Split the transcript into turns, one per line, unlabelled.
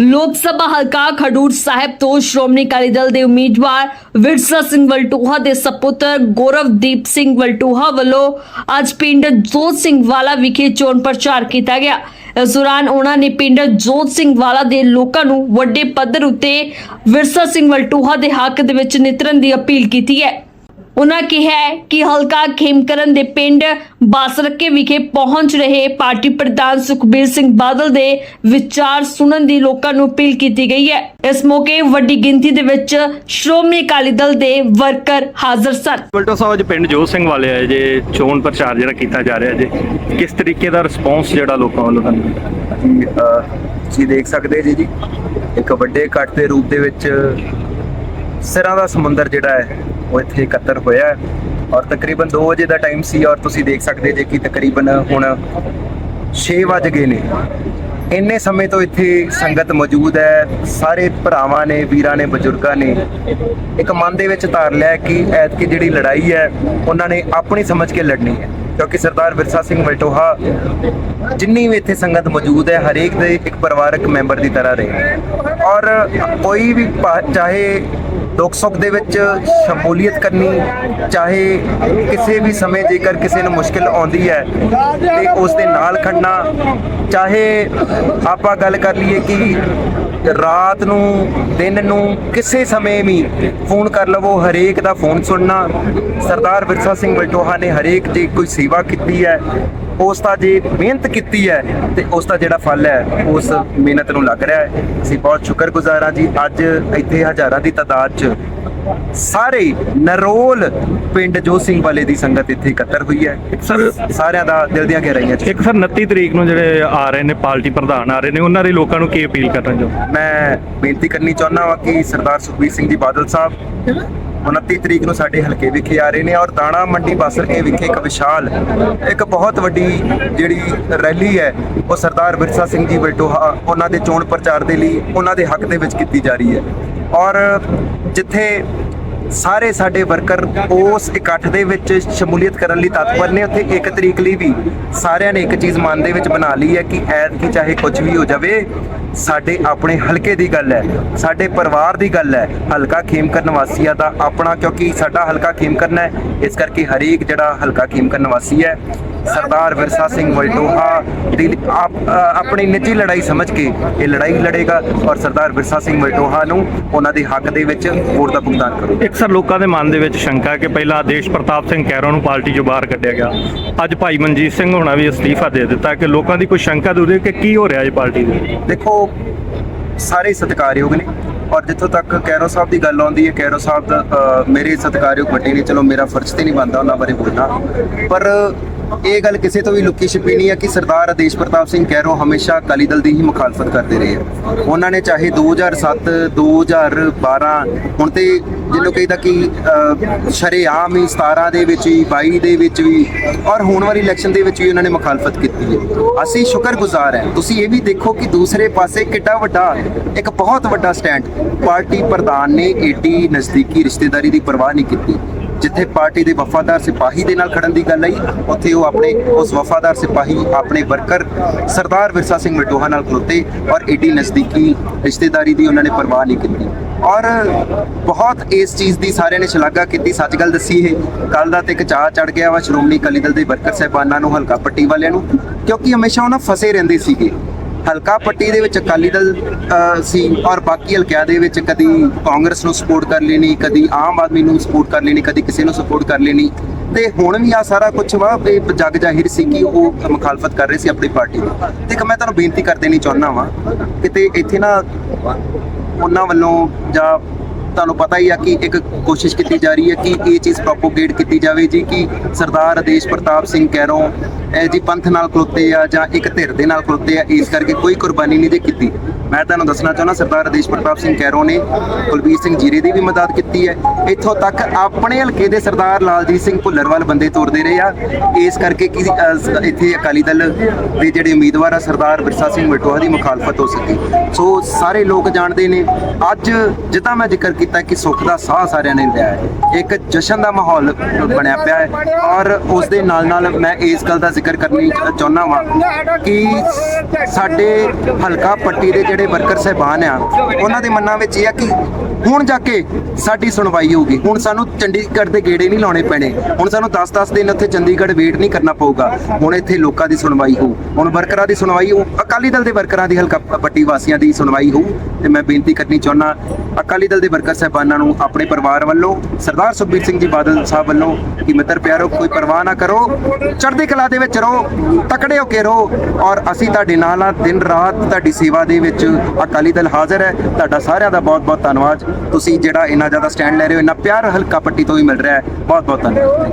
ਲੋਕ ਸਭਾ ਹਲਕਾ ਖਡੂਰ ਸਾਹਿਬ ਤੋਂ ਸ਼੍ਰੋਮਣੀ ਅਕਾਲੀ ਦਲ ਦੇ ਉਮੀਦਵਾਰ ਵਿਰਸਾ ਸਿੰਘ ਵਲਟੂਹਾ ਦੇ ਸਪੁੱਤਰ ਗੌਰਵਦੀਪ ਸਿੰਘ ਵਲਟੋਹਾ ਵੱਲੋਂ ਅੱਜ ਪਿੰਡ ਜੋਤ ਸਿੰਘ ਵਾਲਾ ਵਿਖੇ ਚੋਣ ਪ੍ਰਚਾਰ ਕੀਤਾ ਗਿਆ। ਇਸ ਦੌਰਾਨ ਉਹਨਾਂ ਨੇ ਪਿੰਡ ਜੋਤ ਸਿੰਘ ਵਾਲਾ ਦੇ ਲੋਕਾਂ ਨੂੰ ਵੱਡੇ ਪੱਧਰ ਉੱਤੇ ਵਿਰਸਾ ਸਿੰਘ ਵਲਟੂਹਾ ਦੇ ਹੱਕ ਦੇ ਵਿੱਚ ਨਿਤਰਨ ਦੀ ਅਪੀਲ ਕੀਤੀ ਹੈ। ਉਹਨਾਂ ਕਿਹਾ ਹੈ ਕਿ ਹਲਕਾ ਖੇਮਕਰਨ ਦੇ ਪਿੰਡ ਬਾਸਰਕੇ ਵਿਖੇ ਪਹੁੰਚ ਰਹੇ ਪਾਰਟੀ ਪ੍ਰਧਾਨ ਸੁਖਬੀਰ ਸਿੰਘ ਬਾਦਲ ਦੇ ਵਿਚਾਰ ਸੁਣਨ ਦੀ ਲੋਕਾਂ ਨੂੰ ਅਪੀਲ ਕੀਤੀ ਗਈ ਹੈ। ਇਸ ਮੌਕੇ ਵੱਡੀ ਗਿਣਤੀ ਦੇ ਵਿੱਚ ਸ਼੍ਰੋਮਣੀ ਅਕਾਲੀ ਦਲ ਦੇ ਵਰਕਰ ਹਾਜ਼ਰ ਸਨ।
ਬਲਟੋ ਸਾਹਿਬ ਪਿੰਡ ਜੋਤ ਸਿੰਘ ਵਾਲੇ ਆ ਜੇ ਚੋਣ ਪ੍ਰਚਾਰ ਜਿਹੜਾ ਕੀਤਾ ਜਾ ਰਿਹਾ ਜੇ ਕਿਸ ਤਰੀਕੇ ਦਾ ਰਿਸਪੌਂਸ ਜਿਹੜਾ ਲੋਕਾਂ ਵੱਲੋਂ ਤੁਹਾਨੂੰ
ਤੁਸੀਂ ਦੇਖ ਸਕਦੇ ਜੀ ਜੀ ਇੱਕ ਵੱਡੇ ਇਕੱਠ ਦੇ ਰੂਪ ਦੇ ਵਿੱਚ ਸਿਰਾਂ ਦਾ ਸਮੁੰਦਰ ਜਿਹੜਾ ਹੈ ਉਹ ਇੱਥੇ ਇਕੱਤਰ ਹੋਇਆ ਔਰ ਤਕਰੀਬਨ 2 ਵਜੇ ਦਾ ਟਾਈਮ ਸੀ ਔਰ ਤੁਸੀਂ ਦੇਖ ਸਕਦੇ ਜੇ ਕਿ ਤਕਰੀਬਨ ਹੁਣ 6 ਵਜ ਗਏ ਨੇ। ਇੰਨੇ ਸਮੇਂ ਤੋਂ ਇੱਥੇ ਸੰਗਤ ਮੌਜੂਦ ਹੈ। ਸਾਰੇ ਭਰਾਵਾਂ ਨੇ, ਵੀਰਾਂ ਨੇ, ਬਜ਼ੁਰਗਾਂ ਨੇ ਇੱਕ ਮਨ ਦੇ ਵਿੱਚ ਧਾਰ ਲਿਆ ਕਿ ਐਤਕੀ ਜਿਹੜੀ ਲੜਾਈ ਹੈ, ਉਹਨਾਂ ਨੇ ਆਪਣੀ ਸਮਝ ਕੇ ਲੜਨੀ ਹੈ। ਕਿਉਂਕਿ ਸਰਦਾਰ ਵਿਰਸਾ ਸਿੰਘ ਵਲਟੋਹਾ ਜਿੰਨੀ ਵੀ ਇੱਥੇ ਸੰਗਤ ਮੌਜੂਦ ਹੈ, ਹਰੇਕ ਦੇ ਇੱਕ ਪਰਿਵਾਰਕ ਮੈਂਬਰ ਦੀ ਤਰ੍ਹਾਂ ਰਹੇ। ਔਰ ਕੋਈ ਵੀ ਚਾਹੇ ਦੁੱਖ ਸੁੱਖ ਦੇ ਵਿੱਚ ਸ਼ਮੂਲੀਅਤ ਕਰਨੀ, ਚਾਹੇ ਕਿਸੇ ਵੀ ਸਮੇਂ ਜੇਕਰ ਕਿਸੇ ਨੂੰ ਮੁਸ਼ਕਿਲ ਆਉਂਦੀ ਹੈ, ਤੇ ਉਸ ਦੇ ਨਾਲ ਖੜਨਾ, ਚਾਹੇ ਆਪਾਂ ਗੱਲ ਕਰ ਲਈਏ ਕਿ ਰਾਤ ਨੂੰ, ਦਿਨ ਨੂੰ ਕਿਸੇ ਸਮੇਂ ਵੀ ਫੋਨ ਕਰ ਲਵੋ, ਹਰੇਕ ਦਾ ਫੋਨ ਸੁਣਨਾ। ਸਰਦਾਰ ਵਿਰਸਾ ਸਿੰਘ ਬਲਟੋਹਾ ਨੇ ਹਰੇਕ ਦੀ ਕੋਈ ਸੇਵਾ ਕੀਤੀ ਹੈ। ਉਸ ਦਾ ਜੇ ਮਿਹਨਤ ਕੀਤੀ ਹੈ ਤੇ ਉਸ ਦਾ ਜਿਹੜਾ ਫਲ ਹੈ, ਉਸ ਮਿਹਨਤ ਨੂੰ ਲੱਗ ਰਿਹਾ ਹੈ। ਅਸੀਂ ਬਹੁਤ ਸ਼ੁਕਰਗੁਜ਼ਾਰ ਹਾਂ ਜੀ। ਅੱਜ ਇੱਥੇ ਹਜ਼ਾਰਾਂ ਦੀ ਤਾਦਾਦ 'ਚ ਸਾਰੇ ਨਰੋਲ ਪਿੰਡ ਜੋ ਸਿੰਘ ਵਾਲੇ ਦੀ ਸੰਗਤ ਇੱਥੇ ਇਕੱਤਰ ਹੋਈ ਹੈ।
ਸਰ
ਸਾਰਿਆਂ ਦਾ ਦਿਲ ਦੀਆਂ ਗਹਿਰਾਈਆਂ 'ਚ।
ਇੱਕ ਸਰ 29 ਤਰੀਕ ਨੂੰ ਜਿਹੜੇ ਆ ਰਹੇ ਨੇ ਪਾਰਟੀ ਪ੍ਰਧਾਨ ਆ ਰਹੇ ਨੇ ਉਹਨਾਂ ਦੇ ਲੋਕਾਂ ਨੂੰ ਕੀ ਅਪੀਲ ਕਰਨਾ ਚਾਹੁੰਦੇ
ਮੈਂ ਬੇਨਤੀ ਕਰਨੀ ਚਾਹੁੰਦਾ ਹਾਂ ਕਿ ਸਰਦਾਰ ਸੁਖਬੀਰ ਸਿੰਘ ਜੀ ਬਾਦਲ ਸਾਹਿਬ 29 ਤਰੀਕ ਨੂੰ ਸਾਡੇ ਹਲਕੇ ਵਿਖੇ ਆ ਰਹੇ ਨੇ ਔਰ ਦਾਣਾ ਮੰਡੀ ਬਾਸਰਕੇ ਵਿਖੇ ਇੱਕ ਵਿਸ਼ਾਲ ਇੱਕ ਬਹੁਤ ਵੱਡੀ ਜਿਹੜੀ ਰੈਲੀ ਹੈ ਉਹ ਸਰਦਾਰ ਵਿਰਸਾ ਸਿੰਘ ਜੀ ਵਲਟੋਹਾ ਉਹਨਾਂ ਦੇ ਚੋਣ ਪ੍ਰਚਾਰ ਦੇ ਲਈ ਉਹਨਾਂ ਦੇ ਹੱਕ ਦੇ ਵਿੱਚ ਕੀਤੀ ਜਾ ਰਹੀ ਹੈ। ਔਰ ਜਿੱਥੇ ਸਾਰੇ ਸਾਡੇ ਵਰਕਰ ਉਸ ਇਕੱਠ ਦੇ ਵਿੱਚ ਸ਼ਮੂਲੀਅਤ ਕਰਨ ਲਈ ਤਤਪਰ ਨੇ, ਉੱਥੇ ਇੱਕ ਤਰੀਕ ਲਈ ਵੀ ਸਾਰਿਆਂ ਨੇ ਇੱਕ ਚੀਜ਼ ਮਨ ਦੇ ਵਿੱਚ ਬਣਾ ਲਈ ਹੈ ਕਿ ਐਤ ਕੀ ਚਾਹੇ ਕੁਝ ਵੀ ਹੋ ਜਾਵੇ, ਸਾਡੇ ਆਪਣੇ ਹਲਕੇ ਦੀ ਗੱਲ ਹੈ, ਸਾਡੇ ਪਰਿਵਾਰ ਦੀ ਗੱਲ ਹੈ, ਹਲਕਾ ਖੇਮਕਰਨ ਵਾਸੀਆਂ ਦਾ ਆਪਣਾ ਕਿਉਂਕਿ ਸਾਡਾ ਹਲਕਾ ਖੇਮਕਰਨ ਹੈ, ਇਸ ਕਰਕੇ ਹਰੇਕ ਜਿਹੜਾ ਹਲਕਾ ਖੇਮਕਰਨ ਨਿਵਾਸੀ ਹੈ ਸਰਦਾਰ ਵਿਰਸਾ ਸਿੰਘ ਵਲਟੋਹਾ ਦੀ ਆਪਣੀ ਨਿੱਜੀ ਲੜਾਈ ਸਮਝ ਕੇ ਇਹ ਲੜਾਈ ਲੜੇਗਾ ਔਰ ਸਰਦਾਰ ਵਿਰਸਾ ਸਿੰਘ ਵਲਟੋਹਾ ਨੂੰ ਉਹਨਾਂ ਦੇ ਹੱਕ ਦੇ ਵਿੱਚ ਵੋਟ ਦਾ ਭੁਗਤਾਨ ਕਰੂਗਾ
ਇੱਕ ਸਰ ਲੋਕਾਂ ਦੇ ਮਨ ਦੇ ਵਿੱਚ ਸ਼ੰਕਾ ਹੈ ਕਿ ਪਹਿਲਾਂ ਦੇਸ਼ ਪ੍ਰਤਾਪ ਸਿੰਘ ਕੈਰੋਂ ਨੂੰ ਪਾਰਟੀ ਚੋਂ ਬਾਹਰ ਕੱਢਿਆ ਗਿਆ। ਅੱਜ ਭਾਈ ਮਨਜੀਤ ਸਿੰਘ ਹੋਣਾ ਵੀ ਅਸਤੀਫਾ ਦੇ ਦਿੱਤਾ ਕਿ ਲੋਕਾਂ ਦੀ ਕੋਈ ਸ਼ੰਕਾ ਦੂਰ ਕਿ ਕੀ ਹੋ ਰਿਹਾ ਹੈ ਪਾਰਟੀ ਦੇ
ਦੇਖੋ ਸਾਰੇ ਸਤਿਕਾਰਯੋਗ ਨੇ ਔਰ ਜਿੱਥੋਂ ਤੱਕ ਕੈਰੋ ਸਾਹਿਬ ਦੀ ਗੱਲ ਆਉਂਦੀ ਹੈ ਕੈਰੋ ਸਾਹਿਬ ਦਾ ਮੇਰੇ ਸਤਿਕਾਰਯੋਗ ਵੱਡੇ ਨੇ ਚਲੋ ਮੇਰਾ ਫਰਜ਼ ਤੇ ਨਹੀਂ ਬਣਦਾ ਉਹਨਾਂ ਬਾਰੇ ਬੋਲਣਾ। ਪਰ ਇਹ ਗੱਲ ਕਿਸੇ ਤੋਂ ਵੀ ਲੁੱਕੀ ਛਿਪੀ ਨਹੀਂ ਹੈ ਕਿ ਸਰਦਾਰ ਆਦੇਸ਼ ਪ੍ਰਤਾਪ ਸਿੰਘ ਕੈਰੋ ਹਮੇਸ਼ਾ ਅਕਾਲੀ ਦਲ ਦੀ ਹੀ ਮੁਖਾਲਫਤ ਕਰਦੇ ਰਹੇ ਆ। ਉਹਨਾਂ ਨੇ ਚਾਹੇ 2007 2012 ਹੁਣ ਤੇ ਜਿਹਨੂੰ ਕਹਿੰਦਾ ਕਿ ਸ਼ਰੇਆਮ ਹੀ 17 ਦੇ ਵਿੱਚ ਵੀ 22 ਦੇ ਵਿੱਚ ਵੀ, ਔਰ ਹੋਣ ਵਾਲੀ ਇਲੈਕਸ਼ਨ ਦੇ ਵਿੱਚ ਵੀ ਉਹਨਾਂ ਨੇ ਮੁਖਾਲਫਤ ਕੀਤੀ ਹੈ। ਅਸੀਂ ਸ਼ੁਕਰਗੁਜ਼ਾਰ ਹਾਂ। ਤੁਸੀਂ ਇਹ ਵੀ ਦੇਖੋ ਕਿ ਦੂਸਰੇ ਪਾਸੇ ਕਿੱਡਾ ਵੱਡਾ, ਇੱਕ ਬਹੁਤ ਵੱਡਾ ਸਟੈਂਡ ਪਾਰਟੀ ਪ੍ਰਧਾਨ ਨੇ ਏਡੀ ਨਜ਼ਦੀਕੀ ਰਿਸ਼ਤੇਦਾਰੀ ਦੀ ਪਰਵਾਹ ਨਹੀਂ ਕੀਤੀ। ਜਿੱਥੇ ਪਾਰਟੀ ਦੇ ਵਫਾਦਾਰ ਸਿਪਾਹੀ ਦੇ ਨਾਲ ਖੜਨ ਦੀ ਗੱਲ ਆਈ, ਉੱਥੇ ਉਹ ਆਪਣੇ, ਉਸ ਵਫਾਦਾਰ ਸਿਪਾਹੀ, ਆਪਣੇ ਵਰਕਰ ਸਰਦਾਰ ਵਿਰਸਾ ਸਿੰਘ ਮਟੋਹਾ ਨਾਲ ਖਲੋਤੇ ਔਰ ਏਡੀ ਨਜ਼ਦੀਕੀ ਰਿਸ਼ਤੇਦਾਰੀ ਦੀ ਉਹਨਾਂ ਨੇ ਪਰਵਾਹ ਨਹੀਂ ਕੀਤੀ। ਔਰ ਬਹੁਤ ਇਸ ਚੀਜ਼ ਦੀ ਸਾਰਿਆਂ ਨੇ ਸ਼ਲਾਘਾ ਕੀਤੀ ਸੱਚ ਗੱਲ ਦੱਸੀ ਇਹ। ਕੱਲ ਦਾ ਤੇ ਇੱਕ ਚਾਹ ਚੜ ਗਿਆ ਵਾ ਸ਼੍ਰੋਮਣੀ ਅਕਾਲੀ ਦਲ ਦੇ ਵਰਕਰ ਸਹਿਬਾਨਾਂ ਨੂੰ, ਹਲਕਾ ਪੱਟੀ ਵਾਲਿਆਂ ਨੂੰ, ਕਿਉਂਕਿ ਹਮੇਸ਼ਾ ਉਹਨਾਂ ਫਸੇ ਰਹਿੰਦੇ ਸੀਗੇ। ਹਲਕਾ ਪੱਟੀ ਦੇ ਵਿੱਚ ਅਕਾਲੀ ਦਲ ਸੀ ਔਰ ਬਾਕੀ ਹਲਕਿਆਂ ਦੇ ਵਿੱਚ ਕਦੀ ਕਾਂਗਰਸ ਨੂੰ ਸਪੋਰਟ ਕਰ ਲੈਣੀ, ਕਦੀ ਆਮ ਆਦਮੀ ਨੂੰ ਸਪੋਰਟ ਕਰ ਲੈਣੀ, ਕਦੀ ਕਿਸੇ ਨੂੰ ਸਪੋਰਟ ਕਰ ਲੈਣੀ। ਤੇ ਹੁਣ ਵੀ ਆ ਸਾਰਾ ਕੁਝ ਵਾ ਇਹ ਜਗ ਜ਼ਾਹਿਰ ਸੀ ਕਿ ਉਹ ਮੁਖਾਲਫਤ ਕਰ ਰਹੇ ਸੀ ਆਪਣੀ ਪਾਰਟੀ ਦੀ ਤੇ ਇੱਕ ਮੈਂ ਤੁਹਾਨੂੰ ਬੇਨਤੀ ਕਰ ਦੇਣੀ ਚਾਹੁੰਦਾ ਵਾਂ, ਕਿਤੇ ਇੱਥੇ ਨਾ ਉਹਨਾਂ ਵੱਲੋਂ ਜਾਂ ਤੁਹਾਨੂੰ ਪਤਾ ਹੀ ਆ ਕਿ ਇੱਕ ਕੋਸ਼ਿਸ਼ ਕੀਤੀ ਜਾ ਰਹੀ ਹੈ ਕਿ ਇਹ ਚੀਜ਼ ਪ੍ਰੋਪੋਗੇਟ ਕੀਤੀ ਜਾਵੇ ਜੀ, ਕਿ ਸਰਦਾਰ ਆਦੇਸ਼ ਪ੍ਰਤਾਪ ਸਿੰਘ ਕੈਰੋਂ ਜੀ ਪੰਥ ਨਾਲ ਖਲੋਤੇ ਆ ਜਾਂ ਇੱਕ ਧਿਰ ਦੇ ਨਾਲ ਖਲੋਤੇ ਆ, ਇਸ ਕਰਕੇ ਕੋਈ ਕੁਰਬਾਨੀ ਨਹੀਂ ਦੇ ਕੀਤੀ। ਮੈਂ ਤੁਹਾਨੂੰ ਦੱਸਣਾ ਚਾਹੁੰਦਾ, ਸਰਦਾਰ ਆਦੇਸ਼ ਪ੍ਰਤਾਪ ਸਿੰਘ ਕੈਰੋਂ ਨੇ ਕੁਲਬੀਰ ਸਿੰਘ ਜੀਰੇ ਦੀ ਵੀ ਮਦਦ ਕੀਤੀ ਹੈ। ਇੱਥੋਂ ਤੱਕ ਆਪਣੇ ਹਲਕੇ ਦੇ ਸਰਦਾਰ ਲਾਲਜੀਤ ਸਿੰਘ ਭੁੱਲਰਵਾਲ ਬੰਦੇ ਤੋਰਦੇ ਰਹੇ ਆ। ਇਸ ਕਰਕੇ ਕਿ ਇੱਥੇ ਅਕਾਲੀ ਦਲ ਦੇ ਜਿਹੜੇ ਉਮੀਦਵਾਰ ਆ, ਸਰਦਾਰ ਵਿਰਸਾ ਸਿੰਘ ਮਟੋਹਾ ਦੀ ਮੁਖਾਲਫਤ ਹੋ ਸਕੀ। ਸੋ ਸਾਰੇ ਲੋਕ ਜਾਣਦੇ ਨੇ, ਅੱਜ ਜਿੱਦਾਂ ਮੈਂ ਜ਼ਿਕਰ ਕੀਤਾ ਕਿ ਸੁੱਖ ਦਾ ਸਾਹ ਸਾਰਿਆਂ ਨੇ ਲਿਆ ਹੈ। ਇੱਕ ਜਸ਼ਨ ਦਾ ਮਾਹੌਲ ਬਣਿਆ ਪਿਆ ਹੈ ਔਰ ਉਸ ਦੇ ਨਾਲ ਨਾਲ ਮੈਂ ਇਸ ਗੱਲ ਦਾ ਜ਼ਿਕਰ ਕਰਨੀ ਚਾਹੁੰਦਾ ਵਾਂ ਕਿ ਸਾਡੇ ਹਲਕਾ ਪੱਟੀ ਦੇ ਜਿਹੜੇ ਵਰਕਰ ਸਹਿਬਾਨ ਆ, ਉਹਨਾਂ ਦੇ ਮਨਾਂ ਵਿੱਚ ਇਹ ਆ ਕਿ ਹੁਣ ਜਾ ਕੇ ਸਾਡੀ ਸੁਣਵਾਈ ਹੋਊਗੀ। ਹੁਣ ਸਾਨੂੰ ਚੰਡੀਗੜ੍ਹ ਦੇ ਗੇੜੇ ਨਹੀਂ ਲਾਉਣੇ ਪੈਣੇ। ਹੁਣ ਸਾਨੂੰ 10-10 ਦਿਨ ਉੱਥੇ ਚੰਡੀਗੜ੍ਹ ਵੇਟ ਨਹੀਂ ਕਰਨਾ ਪਊਗਾ। ਹੁਣ ਇੱਥੇ ਲੋਕਾਂ ਦੀ ਸੁਣਵਾਈ ਹੋਊ। ਹੁਣ ਵਰਕਰਾਂ ਦੀ ਸੁਣਵਾਈ ਹੋਊ, ਅਕਾਲੀ ਦਲ ਦੇ ਵਰਕਰਾਂ ਦੀ ਹਲਕਾ ਪੱਟੀ ਵਾਸੀਆਂ ਦੀ ਸੁਣਵਾਈ ਹੋਊ। ਤੇ ਮੈਂ ਬੇਨਤੀ ਕਰਨੀ ਚਾਹੁੰਦਾ ਅਕਾਲੀ ਦਲ ਦੇ ਵਰਕਰ ਸਹਿਬਾਨਾਂ ਨੂੰ ਆਪਣੇ ਪਰਿਵਾਰ ਵੱਲੋਂ, ਸਰਦਾਰ ਸੁਖਬੀਰ ਸਿੰਘ ਜੀ ਬਾਦਲ ਸਾਹਿਬ ਵੱਲੋਂ ਕਿ ਮਿੱਤਰ ਪਿਆਰੋ, ਕੋਈ ਪਰਵਾਹ ਨਾ ਕਰੋ, ਚੜ੍ਹਦੀ ਕਲਾ ਦੇ ਵਿੱਚ ਰਹੋ, ਤਕੜੇ ਹੋ ਕੇ ਰਹੋ ਔਰ ਅਸੀਂ ਤੁਹਾਡੇ ਨਾਲ ਆ ਦਿਨ ਰਾਤ ਤੁਹਾਡੀ ਸੇਵਾ ਦੇ ਵਿੱਚ ਅਕਾਲੀ ਦਲ ਹਾਜ਼ਰ ਹੈ। ਤੁਹਾਡਾ ਸਾਰਿਆਂ ਦਾ ਬਹੁਤ ਬਹੁਤ ਧੰਨਵਾਦ। ਤੁਸੀਂ ਜਿਹੜਾ ਇੰਨਾ ਜ਼ਿਆਦਾ ਸਟੈਂਡ ਲੈ ਰਹੇ ਹੋ, ਇੰਨਾ ਪਿਆਰ ਹਲਕਾ ਪੱਟੀ ਤੋਂ ਵੀ ਮਿਲ ਰਿਹਾ ਹੈ। ਬਹੁਤ ਬਹੁਤ ਧੰਨਵਾਦ।